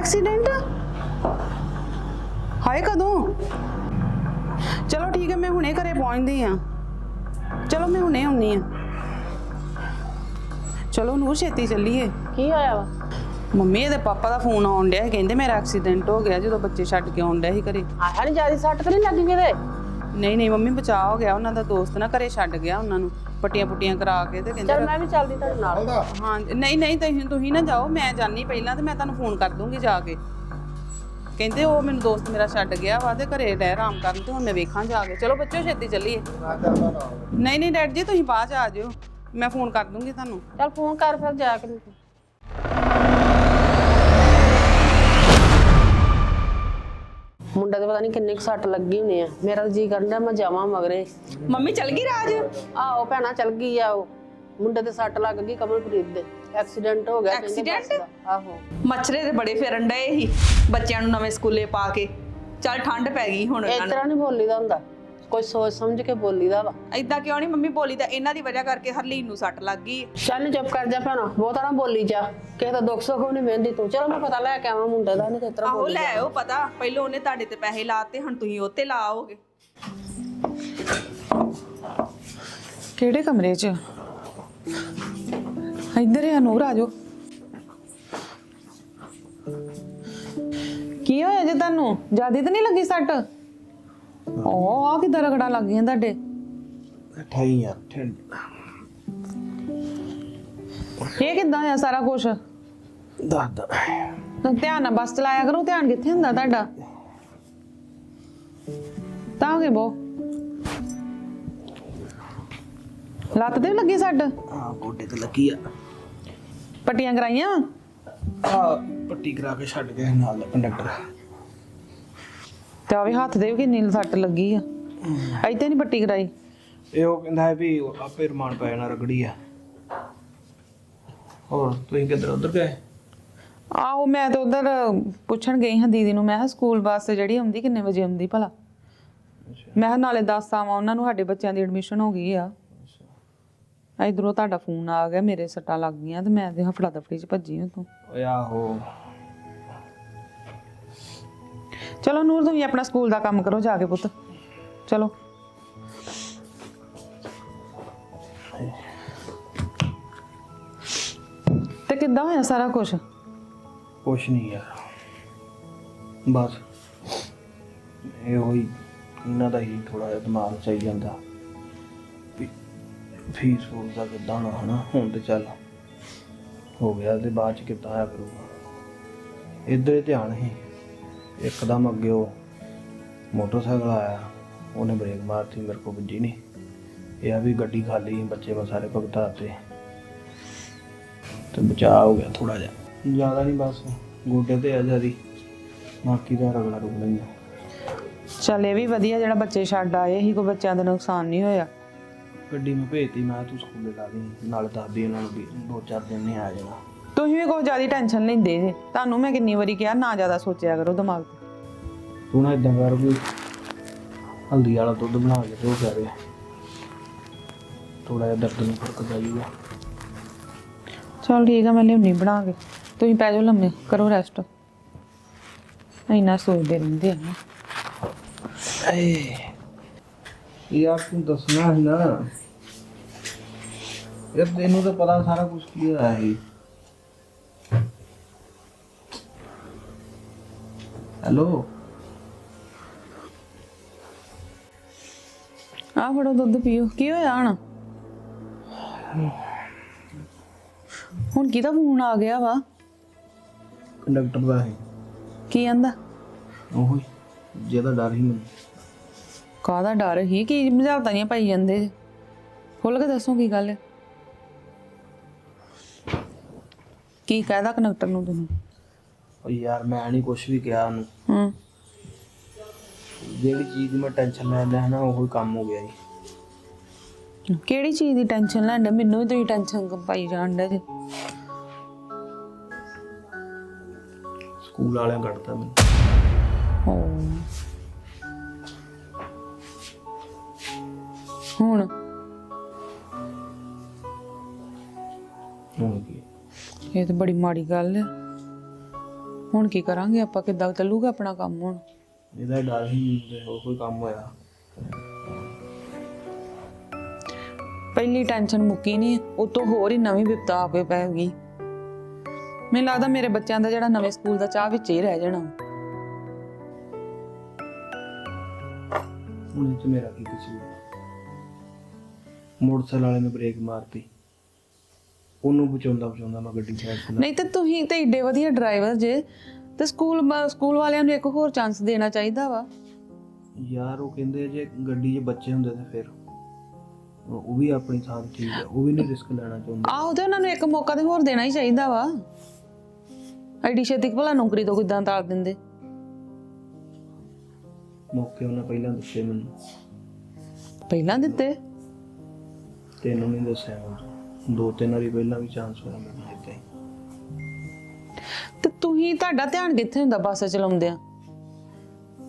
Accident? ਹਾਏ ਕਦੋਂ? ਚਲੋ ਠੀਕ ਹੈ ਮੈਂ ਹੁਣੇ ਘਰੇ ਪਹੁੰਚਦੀ ਆ ਚਲੋ ਮੈਂ ਹੁਣੇ ਆਉਣੀ ਆ ਚਲੋ ਨੂੰ ਛੇਤੀ ਚੱਲੀਏ। ਕੀ ਹੋਇਆ ਵਾ? ਮੰਮੀ ਇਹਦੇ ਪਾਪਾ ਦਾ ਫੋਨ ਆਉਣ ਡਿਆ ਸੀ ਕਹਿੰਦੇ ਮੇਰਾ ਐਕਸੀਡੈਂਟ ਹੋ ਗਿਆ ਜਦੋਂ ਬੱਚੇ ਛੱਡ ਕੇ ਆਉਣ ਡਿਆ ਸੀ ਘਰੇ। ਆਹ ਨਹੀਂ ਜ਼ਿਆਦਾ ਸੱਟ ਤੇ ਨਹੀਂ ਲੱਗੀ ਕਿਤੇ? ਨਹੀਂ ਨਹੀਂ ਮੰਮੀ ਬਚਾਅ ਹੋ ਗਿਆ ਉਹਨਾਂ ਦਾ ਦੋਸਤ ਨਾ ਘਰੇ ਛੱਡ ਗਿਆ ਉਹਨਾਂ ਨੂੰ। ਪੱਟੀਆਂ ਪੁੱਟੀਆਂ ਕਰਾ ਕੇ ਤੇ ਕਹਿੰਦੇ ਚਲ ਮੈਂ ਵੀ ਚੱਲਦੀ ਤੁਹਾਡੇ ਨਾਲ। ਹਾਂ ਨਹੀਂ ਨਹੀਂ ਤੁਸੀਂ ਤੁਸੀਂ ਨਾ ਜਾਓ ਮੈਂ ਜਾਣੀ ਪਹਿਲਾਂ ਤੇ ਮੈਂ ਤੁਹਾਨੂੰ ਫੋਨ ਕਰ ਦੂੰਗੀ ਜਾ ਕੇ। ਕਹਿੰਦੇ ਉਹ ਮੈਨੂੰ ਦੋਸਤ ਮੇਰਾ ਛੱਡ ਗਿਆ ਵਾ ਤੇ ਘਰੇ ਰਹਿ ਆਰਾਮ ਕਰਨ ਤੇ ਹੁਣ ਮੈਂ ਵੇਖਾਂ ਜਾ ਕੇ। ਚਲੋ ਬੱਚਿਓ ਛੇਤੀ ਚੱਲੀਏ। ਨਹੀਂ ਨਹੀਂ ਡੈਡ ਜੀ ਤੁਸੀਂ ਬਾਅਦ ਚ ਆ ਜਿਓ। ਮੈਂ ਫੋਨ ਕਰ ਦੂੰਗੀ ਤੁਹਾਨੂੰ। ਚਲ ਫੋਨ ਕਰ ਫਿਰ ਜਾ ਕੇ। ਮੁੰਡਾ ਤੇ ਪਤਾ ਨਹੀਂ ਕਿੰਨੇ ਕੁ ਸੱਟ ਲੱਗੀ ਹੋਣੀ ਆ। ਮੇਰਾ ਜੀ ਕਰਦਾ ਮੈਂ ਜਾਵਾਂ ਮਗਰੇ। ਮੰਮੀ ਚੱਲ ਗਈ ਰਾਜ? ਆਹੋ ਭੈਣਾ ਚਲ ਗਈ ਆ ਉਹ। ਮੁੰਡੇ ਤੇ ਸੱਟ ਲੱਗ ਗਈ ਕਮਲਪ੍ਰੀਤ ਦੇ। ਐਕਸੀਡੈਂਟ ਹੋ ਗਿਆ ਕਹਿੰਦੇ ਬੱਸ ਦਾ। ਆਹੋ। ਮੱਛਰੇ ਦੇ ਬੜੇ ਫਿਰਨ ਡਏ ਸੀ। ਬੱਚਿਆਂ ਨੂੰ ਨਵੇਂ ਸਕੂਲੇ ਪਾ ਕੇ। ਚੱਲ ਠੰਡ ਪੈ ਗਈ ਹੁਣ ਇਸ ਇਹਨਾਂ ਨੂੰ। ਤਰ੍ਹਾਂ ਨਹੀਂ ਬੋਲੀਦਾ ਹੁੰਦਾ। ਕੋਈ ਸੋਚ ਸਮਝ ਕੇ ਬੋਲੀਦਾ ਵਾ। ਏਦਾਂ ਕਿਉਂ ਨਹੀਂ ਮੰਮੀ ਬੋਲੀ ਤਾਂ ਇਹਨਾਂ ਦੀ ਵਜ੍ਹਾ ਕਰਕੇ ਹਰਲੀਨ ਨੂੰ ਸੱਟ ਲੱਗ ਗਈ। ਚੱਲ ਚੁੱਪ ਕਰ ਜਾ ਭੈਣਾ ਬਹੁਤਾ ਨਾ ਬੋਲੀ ਜਾ। ਕਿਸੇ ਦਾ ਦੁੱਖ ਸੁੱਖ ਨਹੀਂ ਵੇਂਦੀ ਤੂੰ। ਚਲੋ ਮੈਂ ਪਤਾ ਲੈ ਕੇ ਆਵਾਂ ਮੁੰਡੇ ਦਾ ਨਹੀਂ ਕਿਸ ਤਰ੍ਹਾਂ ਆਹੋ ਲੈ ਆਓ ਪਤਾ। ਪਹਿਲਾਂ ਉਹਨੇ ਤੁਹਾਡੇ ਤੇ ਪੈਸੇ ਲਾਤੇ ਹੁਣ ਤੁਸੀਂ ਉਹ ਤੇ ਲਾਓਗੇ। ਕਿਹੜੇ ਕਮਰੇ 'ਚ? ਇੱਧਰ ਆ ਨੂਰ ਆ ਜਾਓ। ਕੀ ਹੋਇਆ ਜੇ ਤੁਹਾਨੂੰ? ਜਿਆਦੀ ਤਾਂ ਨਹੀਂ ਲੱਗੀ ਸੱਟ? ਉਹ ਆ ਕਿਦਾਂ ਰਗੜਾ ਲੱਗ ਗਈਆਂ ਤੁਹਾਡੇ? ਠਾਈ ਯਾਰ ਠੰਡ ਇਹ ਕਿਦਾਂ ਆ ਸਾਰਾ ਕੁਝ ਦਾਦਾ ਧਿਆਨ ਨਾਲ ਬਸ ਚਲਾਇਆ ਕਰੋ ਧਿਆਨ ਕਿੱਥੇ ਹੁੰਦਾ ਤੁਹਾਡਾ? ਤਾਂ ਹੋ ਗਏ ਬੋ ਲੱਤ ਤੇ ਵੀ ਲੱਗੀ ਸੱਟ? ਆ ਗੋਡੇ ਤੇ ਲੱਗੀ ਆ। ਪੱਟੀਆਂ ਕਰਾਈਆਂ? ਆ ਪੱਟੀ ਕਰਾ ਕੇ ਛੱਡ ਗਿਆ ਨਾਲ ਦਾ ਕੰਡਕਟਰ। ਤੇ ਆ ਵੀ ਹੱਥ ਦੇ ਵੀ ਕਿੰਨੀ ਸੱਟ ਲੱਗੀ ਆ। ਇੱਥੇ ਨਹੀਂ ਪੱਟੀ ਕਰਾਈ। ਇਹ ਉਹ ਕਹਿੰਦਾ ਹੈ ਵੀ ਆਪੇ ਰਮਾਨ ਪੈ ਜਾਣਾ ਰਗੜੀ ਆ। ਹੋਰ ਤੁਸੀਂ ਕਿੱਧਰ ਉਧਰ ਗਏ? ਆਹੋ ਮੈਂ ਤਾਂ ਉਧਰ ਪੁੱਛਣ ਗਈ ਹਾਂ ਦੀਦੀ ਨੂੰ। ਮੈਂ ਕਿਹਾ ਸਕੂਲ ਬੱਸ ਜਿਹੜੀ ਆਉਂਦੀ ਕਿੰਨੇ ਵਜੇ ਆਉਂਦੀ ਭਲਾ? ਮੈਂ ਕਿਹਾ ਨਾਲੇ ਦੱਸ ਆਵਾਂ ਉਹਨਾਂ ਨੂੰ ਸਾਡੇ ਬੱਚਿਆਂ ਦੀ ਐਡਮਿਸ਼ਨ ਹੋ ਗਈ ਆ। ਇਧਰੋਂ ਤੁਹਾਡਾ ਫੋਨ ਆ ਗਿਆ ਮੇਰੇ ਸੱਟਾਂ ਲੱਗ ਗਈਆਂ ਤੇ ਮੈਂ ਤੇ ਹਫੜਾ ਦਫੜੀ ਚ ਭੱਜੀ ਉਤੋਂ। ਓਏ ਆਹੋ। ਚਲੋ ਨੂਰ ਤੁਸੀਂ ਆਪਣਾ ਸਕੂਲ ਦਾ ਕੰਮ ਕਰੋ ਜਾ ਕੇ ਪੁੱਤ। ਚਲੋ। ਤੇ ਕਿੱਦਾਂ ਹੋਇਆ ਸਾਰਾ ਕੁਝ ਕੁਛ ਨਹੀਂ ਯਾਰ। ਬਸ। ਇਹ ਹੋਈ ਇਹਨਾਂ ਦਾ ਹੀ ਥੋੜਾ ਜਿਹਾ ਦਿਮਾਗ ਚਾਈ ਜਾਂਦਾ। ਵੀ ਫੀਸ ਫੂਸ ਦਾ ਕਿੱਦਾਂ ਹੋਣਾ, ਹਨਾ? ਹੁਣ ਤੇ ਚੱਲ। ਹੋ ਗਿਆ ਤੇ ਬਾਅਦ ਚ ਕਿੱਦਾਂ ਆਇਆ ਕਰੂਗਾ। ਇੱਧਰ ਹੀ ਧਿਆਨ ਹੀ। ਇੱਕਦਮ ਅੱਗੇ ਉਹ ਮੋਟਰਸਾਈਕਲ ਆਇਆ ਉਹਨੇ ਬ੍ਰੇਕ ਮਾਰਤੀ ਮੇਰੇ ਕੋਲ ਵੱਜੀ ਨਹੀਂ ਇਹ ਆ ਵੀ ਗੱਡੀ ਖਾਲੀ ਬੱਚੇ ਮੈਂ ਸਾਰੇ ਭਗਤਾ ਤੇ। ਤੇ ਬਚਾਅ ਹੋ ਗਿਆ ਥੋੜਾ ਜਿਹਾ। ਜ਼ਿਆਦਾ ਨਹੀਂ ਬਸ ਗੋਡੇ ਤੇ ਆ ਜਿਆਦੀ। ਬਾਕੀ ਦਾ ਰਗੜਾ ਰੁਕ ਨਹੀਂ ਚੱਲ ਇਹ ਵੀ ਵਧੀਆ ਜਿਹੜਾ ਬੱਚੇ ਛੱਡ ਆਏ ਸੀ ਕੋਈ ਬੱਚਿਆਂ ਦਾ ਨੁਕਸਾਨ ਨਹੀਂ ਹੋਇਆ। ਗੱਡੀ ਮੈਂ ਭੇਜਤੀ ਮੈਂ ਕਿਹਾ ਤੂੰ ਸਕੂਲੇ ਲਾ ਦੇ ਨਾਲ ਦੱਸਦੀ ਉਹਨਾਂ ਨੂੰ ਵੀ ਦੋ ਚਾਰ ਦਿਨ ਨਹੀਂ ਆ ਜਾਣਾ ਤੁਸੀਂ ਵੀ ਕੋਈ ਜ਼ਿਆਦਾ ਟੈਨਸ਼ਨ ਲੈਂਦੇ ਜੇ। ਤੁਹਾਨੂੰ ਮੈਂ ਕਿੰਨੀ ਵਾਰੀ ਕਿਹਾ ਨਾ ਜ਼ਿਆਦਾ ਸੋਚਿਆ ਕਰੋ ਦਿਮਾਗ ਤੇ। ਤੂੰ ਨਾ ਇਦਾਂ ਕਰ ਕੋਈ ਹਲਦੀ ਵਾਲਾ ਦੁੱਧ ਬਣਾ ਕੇ ਦੋ ਕਰੇ ਥੋੜਾ ਜਿਹਾ ਦਰਦ ਨੂੰ ਫ਼ਰਕ ਪੈ ਜਾਊਗਾ। ਚਲ ਠੀਕ ਆ ਮੈਂ ਲਿਆਉਣੀ ਬਣਾ ਕੇ। ਤੁਸੀਂ ਪੈ ਜਾਓ ਲੰਮੇ ਕਰੋ ਰੈਸਟ ਇੰਨਾ ਸੋਚਦੇ ਰਹਿੰਦੇ ਆ ਨਾ। ਏ ਯਾਰ ਤੂੰ ਦੱਸਣਾ ਹੈ ਨਾ। ਯਾਰ ਤੈਨੂੰ ਤਾਂ ਪਤਾ ਸਾਰਾ ਕੁਝ ਕੀ ਹੋਇਆ ਹੈ ਹੈਲੋ। ਆਹ ਫੜੋ ਦੁੱਧ ਪੀਓ। ਕੀ ਹੋਇਆ ਹਣ? ਹੁਣ ਕਿਹਦਾ ਫੋਨ ਆ ਗਿਆ ਵਾ? ਕੰਡਕਟਰ ਦਾ ਹੈ ਕੀ ਆਂਦਾ ਉਹ ਜਿਹਦਾ ਡਰ ਹੀ ਮੈਨੂੰ। ਕਾਹਦਾ ਡਰ ਹੀ ਕੀ ਮਝਾਲਤਾਂ ਨਹੀਂ ਪਾਈ ਜਾਂਦੇ? ਜੇ? ਖੁੱਲ ਕੇ ਦੱਸੋ ਕੀ ਗੱਲ। ਹੈ ਕੀ ਕਹਿਦਾ ਕਨੈਕਟਰ ਨੂੰ ਤੁਹਾਨੂੰ ਉਹ ਯਾਰ ਮੈਂ ਨਹੀਂ ਕੁਝ ਵੀ ਕਿਹਾ ਉਹਨੂੰ। ਹੂੰ। ਜਿਹੜੀ ਚੀਜ਼ ਦੀ ਮੈਂ ਟੈਨਸ਼ਨ ਲੈਂਦਾ ਹੈ ਨਾ ਉਹ ਹੀ ਕੰਮ ਹੋ ਗਿਆ ਜੀ। ਕਿਹੜੀ ਚੀਜ਼ ਦੀ ਟੈਨਸ਼ਨ ਲੈਂਦੇ ਮੈਨੂੰ ਵੀ ਤੁਸੀਂ ਟੈਨਸ਼ਨ ਪਾਈ ਜਾਂਦੇ ਜੇ? ਸਕੂਲ ਵਾਲਿਆਂ ਕੱਢਤਾ ਮੈਨੂੰ। ਹੋ ਹੁਣ? ਹੁਣ ਕੀ ਇਹ ਤਾਂ ਬੜੀ ਮਾੜੀ ਗੱਲ ਹੈ। ਹੁਣ ਕੀ ਕਰਾਂਗੇ? ਆਪਾਂ ਕਿੱਦਾਂ ਚੱਲੂਗਾ ਆਪਣਾ ਕੰਮ ਹੁਣ? ਇਹਦਾ ਡਰ ਹੀ ਤੇ ਹੋਰ ਕੋਈ ਕੰਮ ਹੋਇਆ। ਪਹਿਲੀ ਟੈਨਸ਼ਨ ਮੁੱਕੀ ਨਹੀਂ ਉਤੋਂ ਹੋਰ ਹੀ ਨਵੀਂ ਵਿਪਤਾ ਆ ਕੇ ਪੈ ਗਈ ਮੈਨੂੰ ਲੱਗਦਾ ਮੇਰੇ ਬੱਚਿਆਂ ਦਾ ਜਿਹੜਾ ਨਵੇਂ ਸਕੂਲ ਦਾ ਚਾਹ ਵਿੱਚ ਹੀ ਰਹਿ ਜਾਣਾ। ਹੁਣ ਚ ਮੇਰਾ ਕੀ ਕਸੂਰ? ਮੋਟਰਸਾਈਕਲ ਵਾਲੇ ਨੇ ਬ੍ਰੇਕ ਮਾਰਤੀ। ਉਹਨੂੰ ਬਚਾਉਂਦਾ ਬਚਾਉਂਦਾ ਮੈਂ ਗੱਡੀ ਸਾਈਡ ਤੇ ਨਹੀਂ ਤੇ ਤੁਸੀਂ ਤੇ ਏਡੇ ਵਧੀਆ ਡਰਾਈਵਰ ਜੇ ਤੇ ਸਕੂਲ ਸਕੂਲ ਵਾਲਿਆਂ ਨੂੰ ਇੱਕ ਹੋਰ ਚਾਂਸ ਦੇਣਾ ਚਾਹੀਦਾ ਵਾ। ਯਾਰ ਉਹ ਕਹਿੰਦੇ ਜੇ ਗੱਡੀ 'ਚ ਬੱਚੇ ਹੁੰਦੇ ਤੇ ਫਿਰ ਉਹ ਵੀ ਆਪਣੀ ਥਾਂ ਤੇ ਠੀਕ ਹੈ ਉਹ ਵੀ ਨਹੀਂ ਰਿਸਕ ਲੈਣਾ ਚਾਹੁੰਦੇ। ਆਹੋ ਤੇ ਉਹਨਾਂ ਨੂੰ ਇੱਕ ਮੌਕਾ ਤੇ ਹੋਰ ਦੇਣਾ ਹੀ ਚਾਹੀਦਾ ਵਾ। ਐਡੀ ਛੇਤੀ ਭਲਾ ਨੌਕਰੀ ਤੋਂ ਕਿਦਾਂ ਤਾਰ ਦਿੰਦੇ। ਮੌਕੇ ਉਹਨੇ ਪਹਿਲਾਂ ਦਿੱਤੇ ਮੈਨੂੰ। ਪਹਿਲਾਂ ਦਿੱਤੇ? ਤੈਨੂੰ ਨਹੀਂ ਦੱਸਿਆ। ਦੋ ਤਿੰਨ ਵਾਰੀ ਪਹਿਲਾਂ ਵੀ ਚਾਂਸ ਹੋਇਆ ਮੈਨੂੰ ਦਿੱਤੇ ਤੇ ਤੁਸੀਂ ਤੁਹਾਡਾ ਧਿਆਨ ਕਿੱਥੇ ਹੁੰਦਾ ਬੱਸ ਚਲਾਉਂਦਿਆਂ?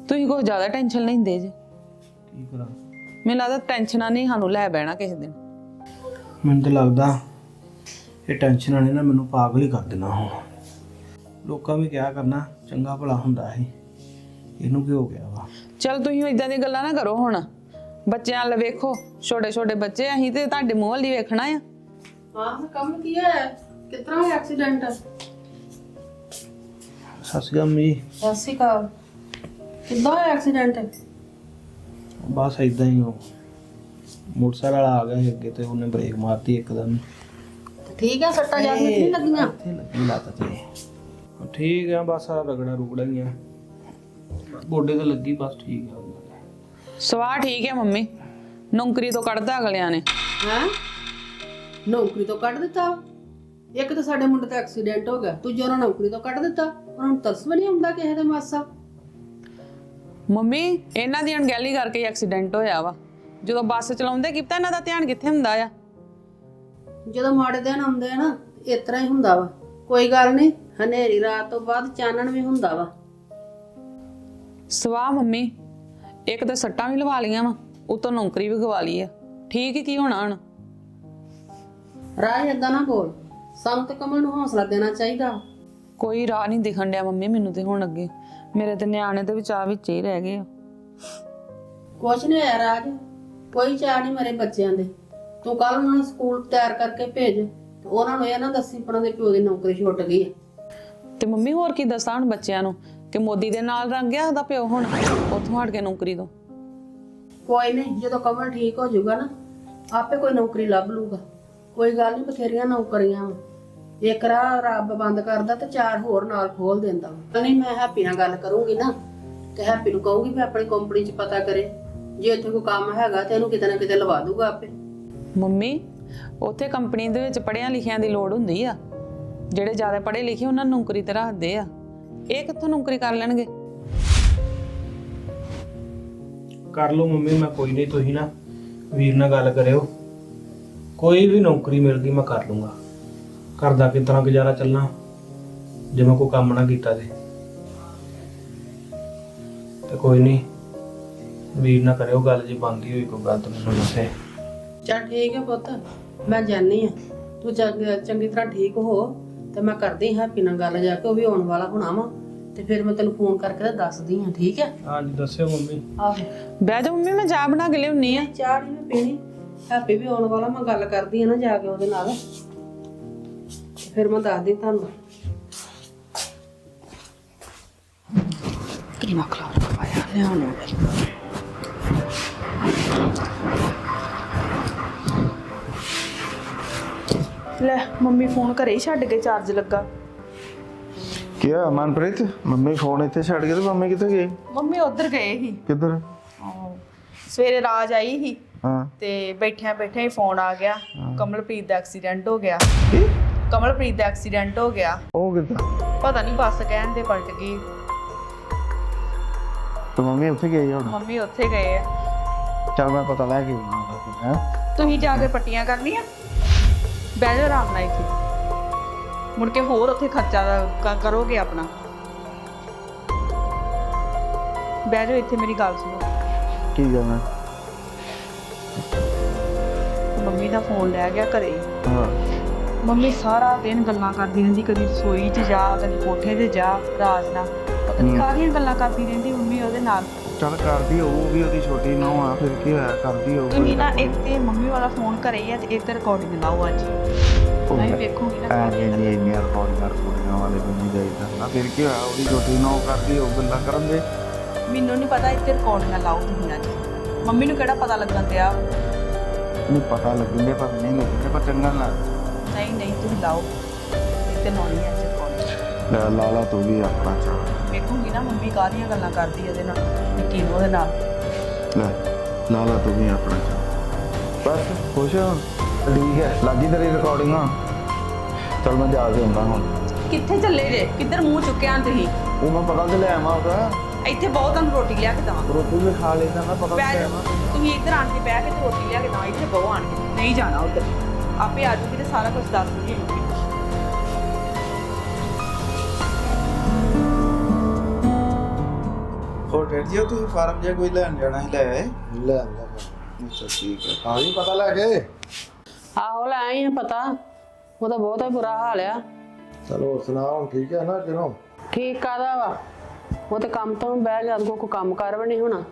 ਤੁਸੀਂ ਕੋਈ ਜ਼ਿਆਦਾ ਟੈਨਸ਼ਨ ਲੈਂਦੇ ਜੇ? ਕੀ ਕਰਾਂ? ਮੈਨੂੰ ਲੱਗਦਾ ਟੈਨਸ਼ਨਾਂ ਨਹੀਂ ਸਾਨੂੰ ਲੈ ਬਹਿਣਾ ਕਿਸੇ ਦਿਨ। ਮੈਨੂੰ ਤਾਂ ਲੱਗਦਾ ਇਹ ਟੈਨਸ਼ਨਾਂ ਨੇ ਨਾ ਮੈਨੂੰ ਪਾਗਲ ਹੀ ਕਰ ਦੇਣਾ ਹੁਣ। ਲੋਕਾਂ ਵੀ ਕਿਹਾ ਕਰਨਾ ਚੰਗਾ ਭਲਾ ਹੁੰਦਾ ਹੈ ਇਹਨੂੰ ਕੀ ਹੋ ਗਿਆ ਵਾ? ਚਲ ਤੁਸੀਂ ਇਦਾਂ ਦੀਆਂ ਗੱਲਾਂ ਨਾ ਕਰੋ ਹੁਣ। ਬੱਚਿਆਂ ਵੱਲ ਵੇਖੋ ਛੋਟੇ ਛੋਟੇ ਬੱਚੇ ਅਸੀਂ ਤੇ ਤੁਹਾਡੇ ਮੂੰਹ ਵੱਲ ਹੀ ਵੇਖਣਾ ਆ। ਹਾਂ ਕੰਮ ਕੀ ਹੈ ਕਿਤਨਾ ਹੋਇਆ ਐਕਸੀਡੈਂਟ ਸਤਿ ਸ਼੍ਰੀ ਅਕਾਲ ਜੀ ਸਤਿ ਸ਼੍ਰੀ ਅਕਾਲ। ਕਿੱਦਾਂ ਹੋਇਆ ਐਕਸੀਡੈਂਟ ਬਸ ਇਦਾਂ ਹੀ ਉਹ। ਮੋਟਰਸਾਈਕਲ ਵਾਲਾ ਆ ਗਿਆ ਸੀ ਅੱਗੇ ਤੇ ਉਹਨੇ ਬ੍ਰੇਕ ਮਾਰਤੀ ਇੱਕਦਮ। ਠੀਕ ਹੈ ਸੱਟਾਂ ਜਾ ਕੇ ਨਹੀਂ ਲੱਗੀਆਂ? ਇੱਥੇ ਲੱਗੀ ਲੱਤ ਤੇ। ਠੀਕ ਆ ਬਸ ਆ ਰਗੜਾ ਰੁਗੜਾ ਹੀ ਆ। ਗੋਡੇ ਤੇ ਲੱਗੀ ਬਸ ਠੀਕ ਆ। ਸਵਾਹ ਠੀਕ ਹੈ ਮੰਮੀ। ਨੌਕਰੀ ਤੋਂ ਕੱਢਦਾ ਅਗਲਿਆਂ ਨੇ। ਹੈ? ਨੌਕਰੀ ਤੋਂ ਕੱਢ ਦਿੱਤਾ। ਇੱਕ ਤਾਂ ਸਾਡੇ ਮੁੰਡੇ ਦਾ ਐਕਸੀਡੈਂਟ ਹੋ ਗਿਆ ਤੂੰ ਉਹਨਾਂ ਨੌਕਰੀ ਤੋਂ ਕੱਢ ਦਿੱਤਾ। ਉਹਨਾਂ ਨੂੰ ਤਰਸ ਵੀ ਨਹੀਂ ਆਉਂਦਾ ਕਿਸੇ ਦੇ ਮਾਸਾ। ਮੰਮੀ ਇਹਨਾਂ ਦੀ ਅਣਗਹਿਲੀ ਕਰਕੇ ਹੀ ਐਕਸੀਡੈਂਟ ਹੋਇਆ ਵਾ। ਜਦੋਂ ਬੱਸ ਚਲਾਉਂਦੇ ਕੀਤਾ ਇਹਨਾਂ ਦਾ ਧਿਆਨ ਕਿੱਥੇ ਹੁੰਦਾ ਆ? ਜਦੋਂ ਮਾੜੇ ਦਿਨ ਆਉਂਦੇ ਆ ਨਾ ਇਸ ਤਰ੍ਹਾਂ ਹੀ ਹੁੰਦਾ ਵਾ। ਕੋਈ ਗੱਲ ਨਹੀਂ ਹਨੇਰੀ ਰਾਤ ਤੋਂ ਬਾਅਦ ਚਾਨਣ ਵੀ ਹੁੰਦਾ ਵਾ। ਸਵਾਹ ਮੰਮੀ ਇੱਕ ਤਾਂ ਸੱਟਾਂ ਵੀ ਲਵਾ ਲੀਆਂ ਵਾ ਉਤੋਂ ਨੌਕਰੀ ਵੀ ਗਵਾ ਲਈ ਆ। ਠੀਕ ਹੀ ਕੀ ਹੋਣਾ ਹੁਣ? ਰਾਹ ਏਦਾਂ ਨਾ ਬੋਲ ਸੰਤ ਕਮਲ ਨੂੰ ਹੌਸਲਾ ਦੇਣਾ ਚਾਹੀਦਾ। ਕੋਈ ਰਾਹ ਨਹੀਂ ਦਿਖਣ ਡਿਆ ਮੰਮੀ ਮੈਨੂੰ ਤੇ ਹੁਣ ਅੱਗੇ। ਮੇਰੇ ਤੇ ਨਿਆਣੇ ਦੇ ਵਿਚਾਰ ਵਿੱਚ ਹੀ ਰਹਿ ਗਏ ਆ। ਕੁਛ ਨਹੀਂ ਹੋਇਆ ਰਾਜ। ਕੋਈ ਚਾਹ ਨਹੀਂ ਮੇਰੇ ਬੱਚਿਆਂ ਦੇ। ਤੂੰ ਕੱਲ ਉਹਨਾਂ ਨੂੰ ਸਕੂਲ ਤਿਆਰ ਕਰਕੇ ਭੇਜ। ਤੇ ਉਹਨਾਂ ਨੂੰ ਇਹ ਨਾ ਦੱਸੀ ਪਣਾ ਦੇ ਪਿਓ ਦੀ ਨੌਕਰੀ ਛੁੱਟ ਗਈ ਹੈ ਤੇ ਮੰਮੀ ਹੋਰ ਕੀ ਦੱਸਾਂ ਹੁਣ ਬੱਚਿਆਂ ਨੂੰ? ਕਿ ਮੋਦੀ ਦੇ ਨਾਲ ਰੰਗ ਗਿਆ ਉਹਦਾ ਪਿਓ ਹੁਣ? ਉੱਥੋਂ ਹਟ ਕੇ ਨੌਕਰੀ ਤੋਂ। ਕੋਈ ਨਹੀਂ ਜਦੋਂ ਕਮਲ ਠੀਕ ਹੋ ਜਾਊਗਾ ਨਾ ਆਪੇ ਕੋਈ ਨੌਕਰੀ ਲੱਭ ਲੂਗਾ ਕੋਈ ਗੱਲ ਨਹੀਂ ਬਥੇਰੀਆਂ ਨੌਕਰੀਆਂ ਵਾਂ। ਇੱਕ ਰਾਹ ਰੱਬ ਬੰਦ ਕਰਦਾ ਤੇ ਚਾਰ ਹੋਰ ਨਾਲ ਖੋਲ ਦਿੰਦਾ ਵਾ। ਨਹੀਂ ਮੈਂ ਹੈਪੀ ਨਾਲ ਗੱਲ ਕਰੂੰਗੀ ਨਾ ਤੇ ਹੈਪੀ ਨੂੰ ਕਹੂੰਗੀ ਵੀ ਆਪਣੀ ਕੰਪਨੀ 'ਚ ਪਤਾ ਕਰੇ। ਜੇ ਉੱਥੇ ਕੋਈ ਕੰਮ ਹੈਗਾ ਤੇ ਇਹਨੂੰ ਕਿਤੇ ਨਾ ਕਿਤੇ ਲਵਾ ਦੂਗਾ ਆਪੇ। ਮੰਮੀ ਉੱਥੇ ਕੰਪਨੀ ਦੇ ਵਿੱਚ ਪੜ੍ਹਿਆਂ ਲਿਖਿਆਂ ਦੀ ਲੋੜ ਹੁੰਦੀ ਆ। ਜਿਹੜੇ ਜ਼ਿਆਦਾ ਪੜ੍ਹੇ ਲਿਖੇ ਉਹਨਾਂ ਨੂੰ ਨੌਕਰੀ ਤੇ ਰੱਖਦੇ ਆ। ਇਹ ਕਿੱਥੋਂ ਨੌਕਰੀ ਕਰ ਲੈਣਗੇ? ਕਰ ਲਓ ਮੰਮੀ ਮੈਂ ਕੋਈ ਨਹੀਂ ਤੁਸੀਂ ਨਾ ਵੀਰ ਨਾਲ ਗੱਲ ਕਰਿਓ। ਕੋਈ ਵੀ ਨੌਕਰੀ ਮਿਲ ਗਈ ਮੈਂ ਕਰ ਲੂੰਗਾ। ਘਰ ਦਾ ਕਿਸ ਤਰ੍ਹਾਂ ਗੁਜ਼ਾਰਾ ਚੱਲਣਾ ਜੇ ਮੈਂ ਕੋਈ ਕੰਮ ਨਾ ਕੀਤਾ ਤੇ ਤੇ ਕੋਈ ਨਹੀਂ ਵੀਰ ਨਾਲ ਕਰਿਓ ਗੱਲ ਜੇ ਬੰਦੀ ਹੋਈ ਕੋਈ ਗੱਲ ਤਾਂ ਮੈਨੂੰ ਦੱਸੇ। ਚੱਲ ਠੀਕ ਹੈ ਪੁੱਤ ਮੈਂ ਜਾਣੀ ਆ। ਤੂੰ ਚੰਗ- ਚੰਗੀ ਤਰ੍ਹਾਂ ਠੀਕ ਹੋ ਤੇ ਮੈਂ ਕਰਦੀ ਹਾਂ ਹੈਪੀ ਨਾਲ ਗੱਲ ਜਾ ਕੇ ਉਹ ਵੀ ਆਉਣ ਵਾਲਾ ਹੋਣਾ ਵਾ। ਤੇ ਫਿਰ ਮੈਂ ਤੈਨੂੰ ਫੋਨ ਕਰਕੇ ਤੇ ਦੱਸਦੀ ਹਾਂ ਠੀਕ ਹੈ? ਹਾਂਜੀ ਦੱਸਿਓ ਮੰਮੀ। ਆਹੋ। ਬਹਿ ਜਾ ਮੰਮੀ ਮੈਂ ਚਾਹ ਬਣਾ ਕੇ ਲਿਆਉਣੀ ਆ। ਚਾਹ ਨਹੀਂ ਮੈਂ ਪੀਣੀ। ਹੈਪੀ ਵੀ ਆਉਣ ਵਾਲਾ ਮੈਂ ਗੱਲ ਕਰਦੀ ਹਾਂ ਨਾ ਜਾ ਕੇ ਉਹਦੇ ਨਾਲ। ਫਿਰ ਮੈਂ ਦੱਸਦੀ ਤੁਹਾਨੂੰ। ਕਿੰਨਾ ਖਲਾਰ ਖਵਾਇਆ ਲਿਆਉਣਾ ਲੈ ਮੰਮੀ ਫੋਨ ਘਰੇ ਹੀ ਛੱਡ ਕੇ ਚਾਰਜ ਲੱਗਾ। ਕੀ ਆ ਮਨਪ੍ਰੀਤ? ਮੰਮੀ ਫੋਨ ਇੱਥੇ ਛੱਡ ਕੇ ਤੇ ਮੰਮੀ ਕਿੱਥੇ ਗਈ? ਮੰਮੀ ਉਧਰ ਗਏ ਸੀ। ਕਿੱਧਰ? ਸਵੇਰੇ ਰਾਜ ਆਈ ਸੀ। ਹਾਂ। ਤੇ ਬੈਠਿਆਂ ਬੈਠਿਆਂ ਹੀ ਫੋਨ ਆ ਗਿਆ। ਕਮਲਪ੍ਰੀਤ ਦਾ ਐਕਸੀਡੈਂਟ ਹੋ ਗਿਆ। ਕਮਲਪ੍ਰੀਤ ਦਾ ਐਕਸੀਡੈਂਟ ਹੋ ਗਿਆ। ਉਹ ਕਿੱਦਾਂ? ਪਤਾ ਨਹੀਂ ਬੱਸ ਕਹਿਣ ਦੇ ਪਲਟ ਗਈ। ਤੇ ਮੰਮੀ ਉੱਥੇ ਗਈ ਹੁਣ? ਮੰਮੀ ਉੱਥੇ ਗਏ ਆ। ਚੱਲ ਮੈਂ ਪਤਾ ਲੈ ਕੇ ਆਉਂਦਾ ਹੈ। ਤੁਸੀਂ ਜਾ ਕੇ ਪੱਟੀਆਂ ਕਰਨੀਆਂ? ਬਹਿ ਜਾ ਆਰਾਮ ਨਾਲ ਇੱਥੇ। ਮੁੜ ਕੇ ਹੋਰ ਉੱਥੇ ਖਰਚਾ ਕਰੋਗੇ ਆਪਣਾ। ਬਹਿ ਜਾਓ ਇੱਥੇ ਮੇਰੀ ਗੱਲ ਸੁਣੋ। ਕੀ ਕਰਨਾ? ਮੰਮੀ ਦਾ ਫੋਨ ਲੈ ਗਿਆ ਘਰੇ। ਹੀ। ਮੰਮੀ ਸਾਰਾ ਦਿਨ ਗੱਲਾਂ ਕਰਦੀ ਰਹਿੰਦੀ ਕਦੀ ਰਸੋਈ 'ਚ ਜਾ ਕਦੀ ਕੋਠੇ 'ਤੇ ਜਾ ਰਾਜ ਨਾਲ ਪਤਾ ਨਹੀਂ ਕਾਹਦੀਆਂ ਗੱਲਾਂ ਕਰਦੀ ਰਹਿੰਦੀ ਮੰਮੀ ਉਹਦੇ ਨਾਲ। ਚੱਲ ਕਰਦੀ ਹੋਊ ਉਹ ਵੀ ਉਹਦੀ ਛੋਟੀ ਨੌ ਆ ਫਿਰ ਕੀ ਹੋਇਆ ਕਰਦੀ ਹੋਊ ਤੁਸੀਂ ਨਾ ਇੱਥੇ ਮੰਮੀ ਵਾਲਾ ਫੋਨ ਘਰੇ ਹੀ ਆ ਤੇ ਇੱਧਰ ਰਿਕਾਰਡਿੰਗ ਲਾਓ ਅੱਜ। ਮੈਂ ਵੇਖੂੰਗੀ ਨਾ ਐ ਨਹੀਂ ਇੰਨੀਆਂ ਰਿਕਾਰਡਿੰਗਾਂ ਰਿਕਾਰਡਿੰਗਾਂ ਵਾਲੇ ਬੰਦੇ ਜਾਈਦਾ ਨਾ ਫਿਰ ਕੀ ਹੋਇਆ ਉਹਦੀ ਛੋਟੀ ਨੌ ਕਰਦੀ ਹੋਊ ਗੱਲਾਂ ਕਰਨ ਦੇ। ਮੈਨੂੰ ਨਹੀਂ ਪਤਾ ਇੱਥੇ ਰਿਕਾਰਡਿੰਗ ਲਾਓ ਤੁਸੀਂ ਅੱਜ। ਮੰਮੀ ਨੂੰ ਕਿਹੜਾ ਪਤਾ ਲੱਗਣ ਦਿਆ? ਨਹੀਂ ਪਤਾ ਲੱਗਦੇ ਪਰ ਨਹੀਂ ਲੱਗਦੇ ਪਰ ਚੰਗਾ ਨਾ ਨਹੀਂ ਨਹੀਂ ਤੁਸੀਂ ਲਾਓ। ਇੱਥੇ ਲਾਉਣੀ ਹੈ ਅੱਜ ਲੈ ਲਾਲਾ ਤੂੰ ਵੀ ਆਪਣਾ ਚਾਹ ਵੇਖੂੰਗੀ ਨਾ ਮੰਮੀ ਕਾਹਦੀਆਂ ਗੱਲਾਂ ਕਰਦੀ ਇਹਦੇ ਨਾਲ ਨਿੱਕੀ ਨੂੰ ਉਹਦੇ ਨਾਲ। ਲੈ ਲਾਲਾ ਤੂੰ ਵੀ ਆਪਣਾ ਚਾਹ ਬਸ ਖੁਸ਼ ਹਾਂ। ਠੀਕ ਹੈ ਲੱਗੀ ਤੇਰੀ ਰਿਕਾਰਡਿੰਗ ਹਾਂ ਚਲ ਮੈਂ ਜਾ ਕੇ ਆਉਂਦਾ ਹੁਣ। ਕਿੱਥੇ ਚੱਲੇ ਜੇ? ਕਿੱਧਰ ਮੂੰਹ ਚੁੱਕਿਆ ਤੁਸੀਂ? ਉਹ ਮੈਂ ਪਤਾ ਤੇ ਲੈ ਆਵਾਂ ਉਹਦਾ। ਇੱਥੇ ਬਹੁਤ ਤੁਹਾਨੂੰ ਰੋਟੀ ਲਿਆ ਕੇ ਦਵਾਂ ਰੋਟੀ ਵੀ ਖਾ ਲੈਂਦਾ ਨਾ ਪਤਾ ਬਹਿ ਜਾਓ। ਤੁਸੀਂ ਇੱਧਰ ਆਣ ਕੇ ਬਹਿ ਕੇ ਤੇ ਰੋਟੀ ਲਿਆ ਕੇ ਦਵਾਂ ਇੱਥੇ ਬਹੁ ਆਣ ਕੇ। ਨਹੀਂ ਜਾਣਾ ਉੱਧਰ। ਆਪੇ ਆ ਜੂਗੀ ਤੇ ਸਾਰਾ ਕੁਝ ਦੱਸ ਦੂਗੀ ਹੋਰ ਡੈਡ ਜੀ ਉਹ ਤੁਸੀਂ ਫਾਰਮ ਜਿਹਾ ਕੋਈ ਲੈਣ ਜਾਣਾ ਸੀ ਲੈ ਆਏ? ਲੈ ਅੱਛਾ ਠੀਕ ਹੈ। ਹਾਂ ਜੀ ਪਤਾ ਲੈ ਕੇ ਆਹੋ ਲੈ ਆਈ ਹਾਂ ਪਤਾ। ਉਹਦਾ ਬਹੁਤਾ ਹੀ ਬੁਰਾ ਹਾਲ ਆ। ਚਲੋ ਸੁਣਾ ਹੁਣ ਠੀਕ ਹੈ ਨਾ ਕਿਨੋਂ ਠੀਕ ਕਾਦਾ ਵਾ? ਉਹ ਤੇ ਕੰਮ ਤੋਂ ਬਹਿ ਗਿਆ ਕੋ ਕੰਮ ਕਰ ਵੀ ਨਹੀਂ ਹੋਣਾ।